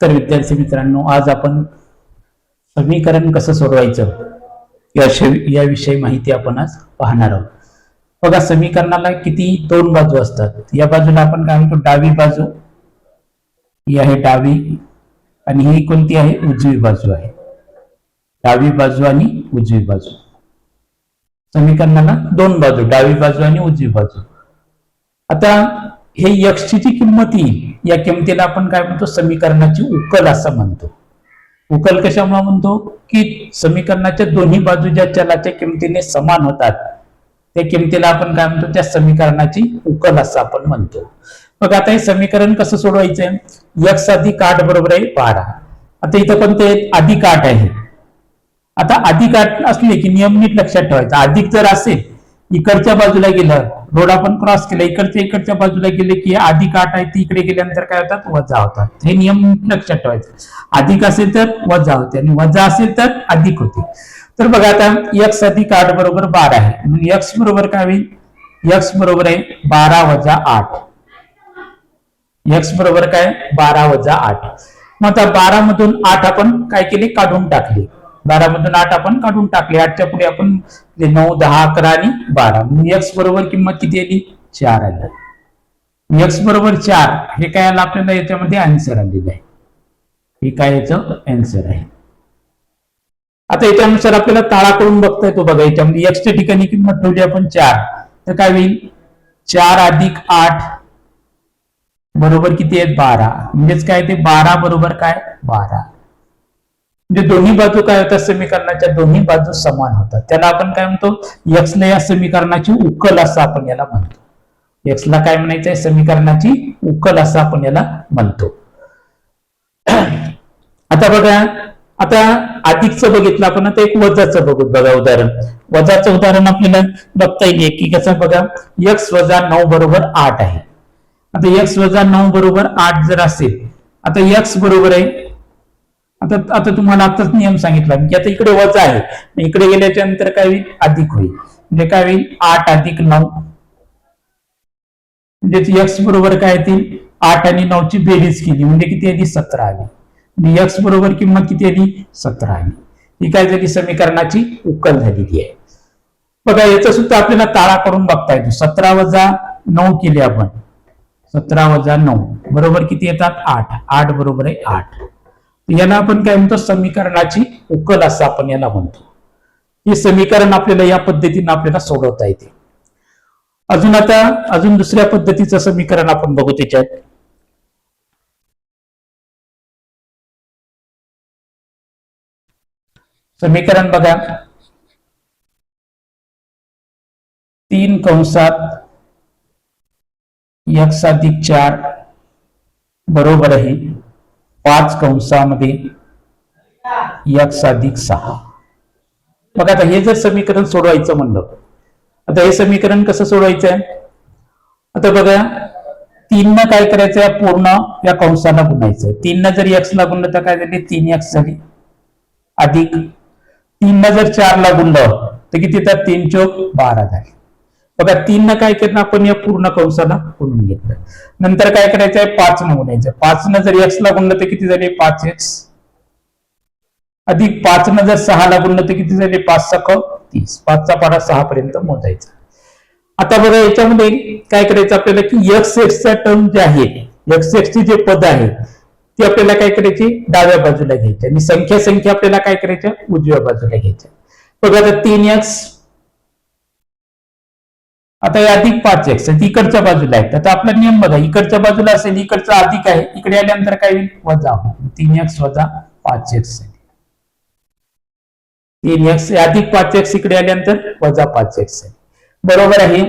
तर विद्यार्थी मित्रांनो आज आपण समीकरण कसं सोडवायचं याविषयी याविषयी माहिती आपण आज पाहणार आहोत. बघा समीकरणाला किती दोन बाजू असतात. या बाजूला आपण काय म्हणतो? डावी बाजू ही आहे डावी आणि ही कोणती आहे? उजवी बाजू आहे. डावी बाजू आणि उजवी बाजू. समीकरणाला दोन बाजू डावी बाजू आणि उजवी बाजू. आता हे यक्षची जी किंमत येईल या किंमतीला आपण काय म्हणतो? समीकरणाची उकल असं म्हणतो. उकल कशामुळे म्हणतो? की समीकरणाच्या दोन्ही बाजू ज्या चलाच्या किमतीने समान होतात. त्या किमतीला आपण काय म्हणतो? त्या समीकरणाची उकल असं आपण म्हणतो. मग आता हे समीकरण कसं सोडवायचंय यक्स अधिक आठ बरोबर आहे बारा. आता इथं कोणते अधिक आठ आहे. आता अधिक आठ असले की नियम नीट लक्षात ठेवायचा. अधिक जर असेल इकडच्या बाजूला गेलं रोड आपण क्रॉस केला इकडच्या इकडच्या बाजूला गेले की अधिक आठ आहे ती इकडे गेल्यानंतर काय होतात? वजा होतात. हे नियम लक्षात ठेवायचे. अधिक असेल तर वजा होते आणि वजा असेल तर अधिक होते. तर बघा आता यक्स अधिक आठ बरोबर बारा आहे. यक्स बरोबर काय होईल? यक्स बरोबर आहे बारा वजा आठ. यक्स बरोबर काय? बारा वजा आठ. मग आता बारा मधून आठ आपण काय केले? काढून टाकले. बारा मधून आठ आपण काढून टाकले. आठच्या पुढे आपण नऊ दहा अकरा आणि बारा. एक्स बरोबर किंमत किती आली? चार आली. एक्स बरोबर चार हे काय आलं आपल्याला याच्यामध्ये? आन्सर आलेलं आहे. हे काय याचं? आन्सर आहे. आता याच्यानुसार आपल्याला ताळा करून बघता येतो बघा. याच्यामध्ये एक्सच्या ठिकाणी किंमत ठेवली आपण चार. तर काय होईल? चार अधिक आठ बरोबर किती आहेत? बारा. म्हणजेच काय ते? बारा बरोबर काय? बारा. म्हणजे दोन्ही बाजू काय होतात? समीकरणाच्या दोन्ही बाजू समान होतात. त्याला आपण काय म्हणतो? यक्सला या समीकरणाची उकल असं आपण याला म्हणतो. यक्सला काय म्हणायचंय? समीकरणाची उकल असं आपण याला म्हणतो. आता बघा आता अधिकचं बघितलं आपण आता एक वजाचं बघू बघा उदाहरण. वजाचं उदाहरण आपल्याला बघता येईल. की कसं बघा? एक्स वजा नऊ बरोबर आठ आहे. आता एक्स वजा नऊ बरोबर आठ जर असेल आता एक्स बरोबर आहे आता आता तुम्हाला आताच नियम सांगितला की आता इकडे वजा आहे. इकडे गेल्याच्यानंतर काय होईल? अधिक होईल. म्हणजे काय होईल? आठ अधिक नऊ. म्हणजे एक्स बरोबर काय येतील आठ आणि नऊची बेरीज केली. म्हणजे किती आली सतरा आली म्हणजे एक्स बरोबर किंमत किती आली सतरा आली ही काय झाली? समीकरणाची उकल झालेली आहे. बघा याचा सुद्धा आपल्याला ताळा करून बघता येतो. सतरा वजा नऊ केले आपण. सतरा वजा नऊ. बरोबर किती येतात? आठ. आठ बरोबर आहे आठ. याला आपण काय म्हणतो? समीकरणाची उकल असं आपण याला म्हणतो. हे समीकरण आपल्याला या पद्धतीने आपल्याला सोडवता येते. अजून आता अजून दुसऱ्या पद्धतीचं समीकरण आपण बघू त्याच्यात. समीकरण बघा. तीन कंसात एक अधिक चार बरोबर आहे पाच कंसामध्ये एक्स अधिक सहा. बघा आता हे जर समीकरण सोडवायचं म्हणलं आता हे समीकरण कसं सोडवायचं आहे आता बघा तीननं काय करायचं पूर्ण या कंसाला गुणायचं तीननं जर एक्सला गुणलं तर काय झाली? तीन एक्स झाली. अधिक तीन न जर चारला गुणलं तर किती तर तीन चौक बारा झाले. बघा तीन काय केलं आपण? या पूर्ण कंसाला गुणून घेतलं. नंतर काय करायचं आहे पाच न गुणायचं पाच न जर एक्स ला गुणलं तर किती झाले? पाच एक्स अधिक पाच न जर सहा ला गुणलं तर किती झाले? पाच सख तीस. पाचचा पाडा सहा पर्यंत मोजायचा. आता बघा याच्यामध्ये काय करायचं आपल्याला की एक्स एक्सचा टर्म जे आहे एक्स एक्सचे जे पद आहे ती आपल्याला काय करायची? डाव्या बाजूला घ्यायची. आणि संख्या संख्या आपल्याला काय करायच्या उजव्या बाजूला घ्यायच्या बघा आता तीन एक्स आता हे अधिक पाच एक्स इकडच्या बाजूला आहेत. आता आपला नियम बघा इकडच्या बाजूला असेल इकडचा अधिक आहे इकडे आल्यानंतर काय होईल? वजा तीन एक्स वजा पाच एक्स तीन एक्स अधिक पाच एक्स इकडे आल्यानंतर वजा पाच एक्स आहे. बरोबर आहे?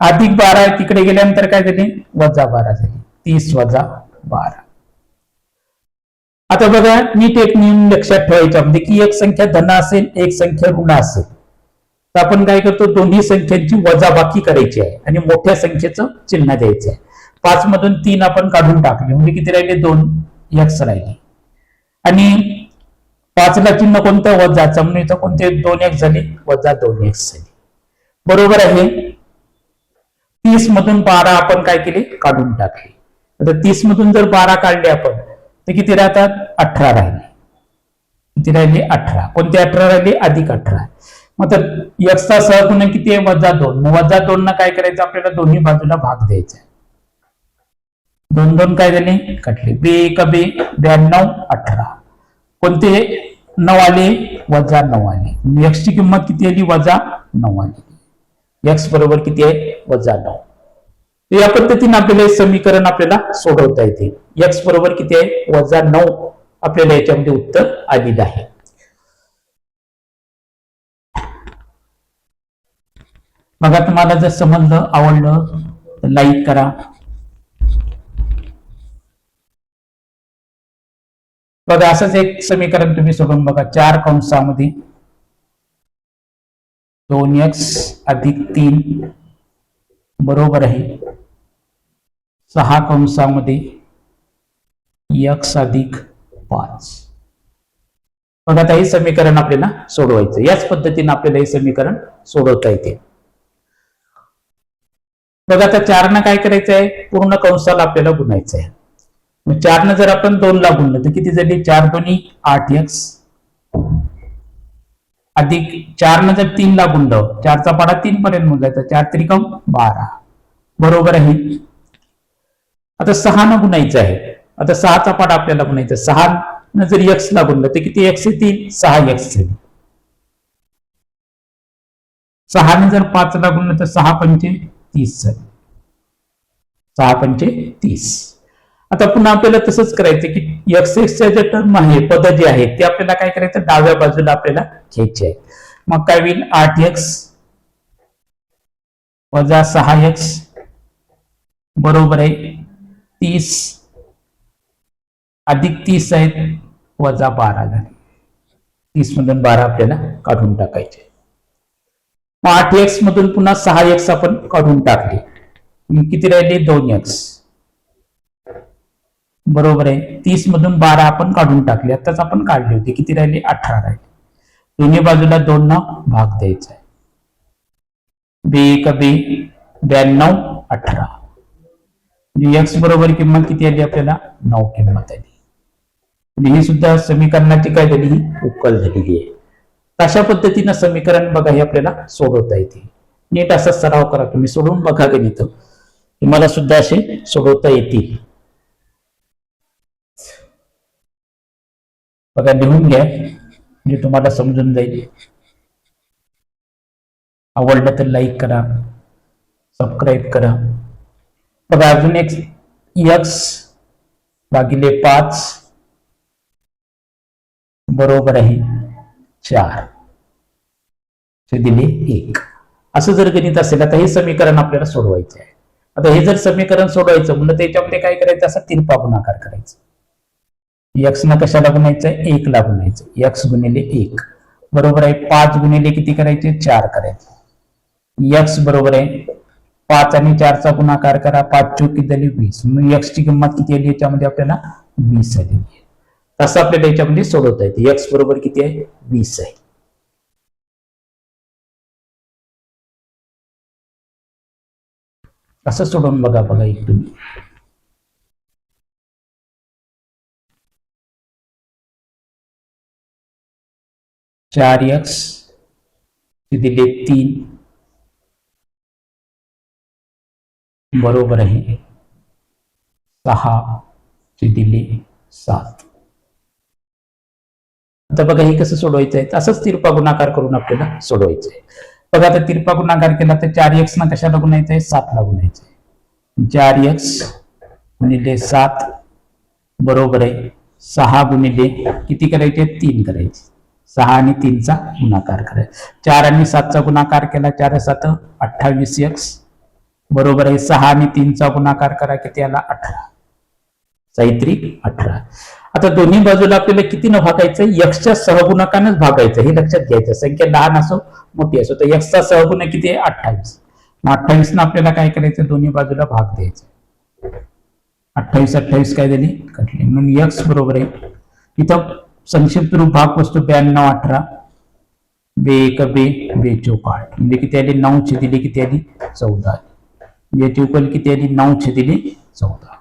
अधिक बारा तिकडे गेल्यानंतर काय झाले? वजा बारा झाले. तीस वजा बारा. आता बघा नीट एक नियम लक्षात ठेवायचा. म्हणजे की एक संख्या धन असेल एक संख्या ऋण असेल. तर आपण काय करतो दोन्ही संख्यांची वजाबाकी करायची आहे आणि मोठ्या संख्येचं चिन्ह द्यायचं आहे पाच मधून तीन आपण काढून टाकले म्हणजे किती राहिले? दोन. एक्स राहिले. आणि पाचला चिन्ह कोणतं? वजाचं. म्हणून इथं कोणते? दोन एक्स झाले. वजा दोन एक्स झाले. बरोबर आहे. तीस मधून बारा आपण काय केले? काढून टाकले. आता तीस मधून जर बारा काढले आपण तर किती राहतात? अठरा राहिले. किती राहिले? अठरा. कोणते अठरा राहिले? अधिक अठरा. मग तर यक्षचा सहगुणक किती आहे? वजा दोन. मग वजा दोन ना काय करायचं? आपल्याला दोन्ही बाजूला भाग द्यायचा आहे. दोन दोन काय झाले? कटले. बे एक बे ब्याण्णव अठरा. कोणते? नऊ आले. वजा नऊ आले. म्हणजे एक्सची किंमत किती आली? वजा नऊ आली. यक्स बरोबर किती आहे? वजा नऊ. या पद्धतीने आपल्याला हे समीकरण आपल्याला सोडवता येते. यक्स बरोबर किती आहे? वजा नऊ. आपल्याला याच्यामध्ये उत्तर आलेलं आहे. बघा तुम्हाला जर समजलं आवडलं तर लाईक करा. बघा असंच एक समीकरण तुम्ही सोडून बघा. चार कंसामध्ये दोन एक्स अधिक तीन बरोबर आहे. सहा कंसामध्ये यक्स अधिक पाच. बघा आता हे समीकरण आपल्याला सोडवायचं याच पद्धतीने आपल्याला हे समीकरण सोडवता येते. बघा आता चारनं काय करायचं आहे पूर्ण कंसाला आपल्याला गुणायचं आहे मग चारनं जर आपण दोनला गुणलं तर किती झाली? चार दोन्ही आठ एक्स. अधिक चारनं जर तीनला गुणलं चारचा पाडा तीन पर्यंत मोजायचा चार त्रिकम बारा. बरोबर आहे? आता सहा न गुणायचं आहे. आता सहाचा पाडा आपल्याला गुणायचा सहा न जर यक्स ला गुणलं तर किती एक्स तीन. सहा एक्स झाली सहाने जर पाच ला गुणलं तर सहा पंचे तीस झाले. सहा पंचे तीस. आता पुन्हा आपल्याला तसंच करायचं की एक्सएक्सच्या ज्या टर्म आहे पद जे आहे ते आपल्याला काय करायचं? डाव्या बाजूला आपल्याला घ्यायचे आहे. मग काय होईल? आठ एक्स वजा सहा एक्स बरोबर आहे तीस. अधिक तीस आहेत वजा बारा झाले. तीस मधून बारा आपल्याला काढून टाकायचे. मग आठ एक्स मधून पुन्हा सहा एक्स आपण काढून टाकले. किती राहिले? दोन एक्स बरोबर आहे. तीस मधून बारा आपण काढून टाकले. आताच आपण काढले होते. किती राहिले? अठरा राहिले. दोन्ही बाजूला दोन ना भाग द्यायचा आहे. बे एक बे ब्याण्णव अठरा. म्हणजे एक्स बरोबर किंमत किती आली आपल्याला? नऊ किंमत आली. म्हणजे ही सुद्धा समीकरणाची काय झाली? ही उकल झालेली आहे. अशा पद्धतीनं समीकरण बघा हे आपल्याला सोडवता येते. नीट असा सराव करा तुम्ही सोडून बघा गणित. तुम्हाला सुद्धा असे सोडवता येतील. बघा लिहून घ्या. म्हणजे तुम्हाला समजून जाईल. आवडलं तर लाईक करा. सबस्क्राईब करा. बघा अजून एक यक्स भागिले पाच बरोबर आहे. चार. ते दिले एक. असं जर गणित असेल आता हे समीकरण आपल्याला सोडवायचं आहे. आता हे जर समीकरण सोडवायचं म्हणलं त्याच्यामध्ये काय करायचं? असं तिरपा गुणाकार करायचा. एक्स ना कशाला गुणायचं एक ला गुणायचं एक्स गुणिले एक. बरोबर आहे पाच गुणिले किती करायचे? चार करायचे. एक्स बरोबर आहे पाच आणि चारचा गुणाकार करा. पाच चौकी झाली वीस. म्हणून एक्सची किंमत किती आली? याच्यामध्ये आपल्याला वीस आलेली असं आपल्याला याच्यामध्ये सोडवता येते. एक्स बरोबर किती आहे? वीस आहे. असं सोडून बघा बघा एक तुम्ही. चार एक्स दिले तीन. बरोबर आहे. सहा दिले सात. आता बघा हे कसं सोडवायचं आहे असंच तिरपा गुणाकार करून आपल्याला सोडवायचं आहे बघा आता तिरपा गुणाकार केला तर चार एक्स ना कशाला गुणायचं आहे सातला गुणायचं आहे चार एक्स गुणिले सात बरोबर आहे. सहा गुणिले किती करायचे? तीन करायचे. सहा आणि तीनचा गुणाकार करायचा चार आणि सातचा गुणाकार केला चार सात अठ्ठावीस एक्स बरोबर आहे. सहा आणि तीनचा गुणाकार करा किती आला? अठरा. साहित्री अठरा. आता दोन्ही बाजूला आपल्याला किती न भागायचं? यक्षच्या सहगुणकानेच भागायचं. हे लक्षात घ्यायचं. संख्या लहान असो मोठी असो. तर यक्षचा सहगुणक किती आहे? अठ्ठावीस. मग अठ्ठावीस ना आपल्याला काय करायचं? दोन्ही बाजूला भाग द्यायचा. अठ्ठावीस अठ्ठावीस काय झाली? कटली. म्हणून यक्स बरोबर आहे. इथं संक्षिप्त रूप भाग वस्तू ब्याण्णव अठरा. बे एक बे बे चौक म्हणजे किती आली? नऊ छे दिली किती आली? चौदा आली. म्हणजे याची उकल किती आली? नऊ छे दिली? चौदा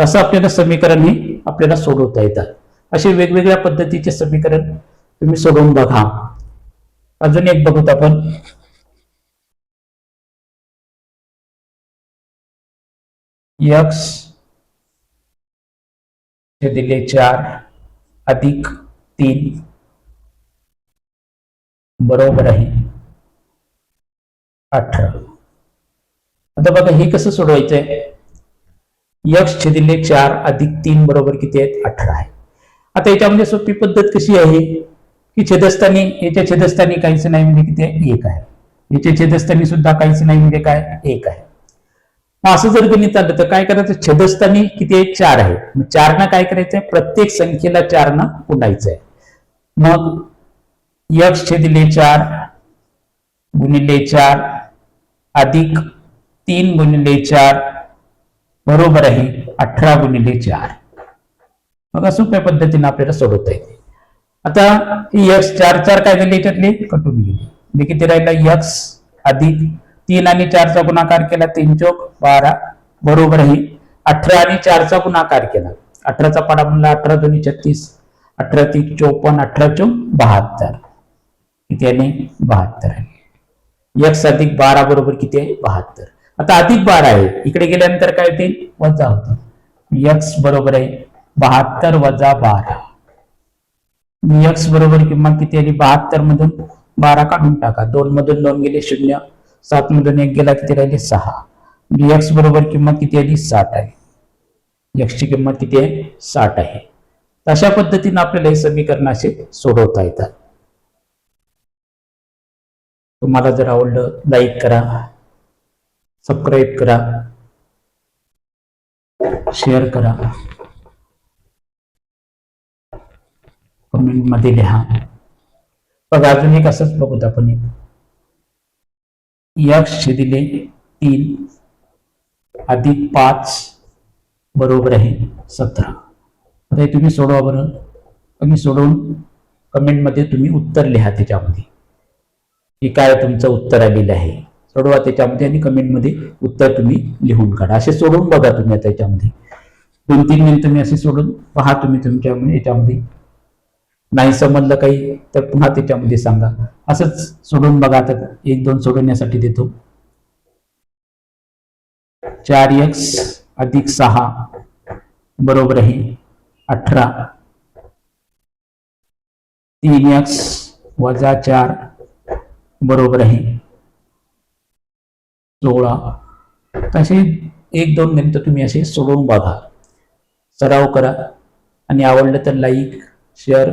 तसं आपल्याला समीकरण हे आपल्याला सोडवता येतात असे वेगवेगळ्या पद्धतीचे समीकरण तुम्ही सोडवून बघा. अजून एक बघूत आपण. यक्स हे दिले चार अधिक तीन बरोबर आहे अठरा. आता बघा हे कसं सोडवायचंय? यक्ष छेदिले चार अधिक तीन बरोबर किती आहेत? अठरा आहे. आता याच्यामध्ये सोपी पद्धत कशी आहे? की छेदस्थानी याच्या छेदस्थानी काहीच नाही म्हणजे किती आहे? एक आहे. याच्या छेदस्थानी सुद्धा काहीच नाही म्हणजे काय? एक आहे. मग असं जर गणित आलं तर काय करायचं? छेदस्थानी किती आहे? चार आहे. मग चारनं काय करायचंय प्रत्येक संख्येला चारनं गुणायचं आहे. मग यक्ष छेदिले चार गुणिले चार अधिक तीन गुणिले चार बरोबर आहे. अठरा गुणिले चार. मग सोप्या पद्धतीने आपल्याला सोडवता येते आता यक्स चार चार काय झाले याच्यातले? कटून गेले. म्हणजे किती राहिला? यक्स अधिक तीन आणि चारचा गुणाकार केला तीन चौक बारा. बरोबर आहे. अठरा आणि चारचा गुणाकार केला. अठराचा पाडा म्हणला अठरा दोन्ही छत्तीस अठरा तीन चौपन्न अठरा चौक बहात्तर. किती आले? बहात्तर आहे एक्स अधिक बारा बरोबर किती आहे? बहात्तर. आता अधिक बारा आहे. इकडे गेल्यानंतर काय होते वजा होते. एक्स बरोबर आहे बहात्तर वजा बारा. एक्स बरोबर किंमत किती आली? बहात्तर मधून बारा काढून टाका. दोन मधून दोन गेले शून्य. सात मधून एक गेला किती राहिले? सहा. एक्स बरोबर किंमत किती आली? साठ आहे. एक्सची किंमत किती आहे? साठ आहे. तशा अशा पद्धतीने आपल्याला हे समीकरण असे सोडवता येतात. तुम्हाला जर आवडलं लाईक करा. सबस्क्राईब करा. शेअर करा. कमेंटमध्ये लिहा. बघा अजून एक असंच बघूत आपण एक. यक्स दिले तीन अधिक पाच बरोबर आहे सतरा. आता हे तुम्ही सोडवा बरं. तुम्ही सोडवून कमेंटमध्ये तुम्ही उत्तर लिहा त्याच्यामध्ये. की काय तुमचं उत्तर आलेलं आहे? सोडवा त्याच्यामध्ये आणि कमेंटमध्ये उत्तर तुम्ही लिहून काढा. असे सोडवून बघा तुम्ही आता याच्यामध्ये. दोन तीन मिनिट तुम्ही असे सोडून पहा तुम्ही तुमच्या म्हणजे याच्यामध्ये. नाही समजलं काही तर पुन्हा त्याच्यामध्ये सांगा. असंच सोडून बघा आता एक दोन सोडवण्यासाठी देतो. चार एक्स अधिक सहा बरोबर आहे अठरा. तीन एक्स वजा चार बरोबर आहे सोळा तसे एक दोन मिनटं तुम्ही असे सोडवून बघा. सराव करा. आणि आवडलं तर लाईक शेअर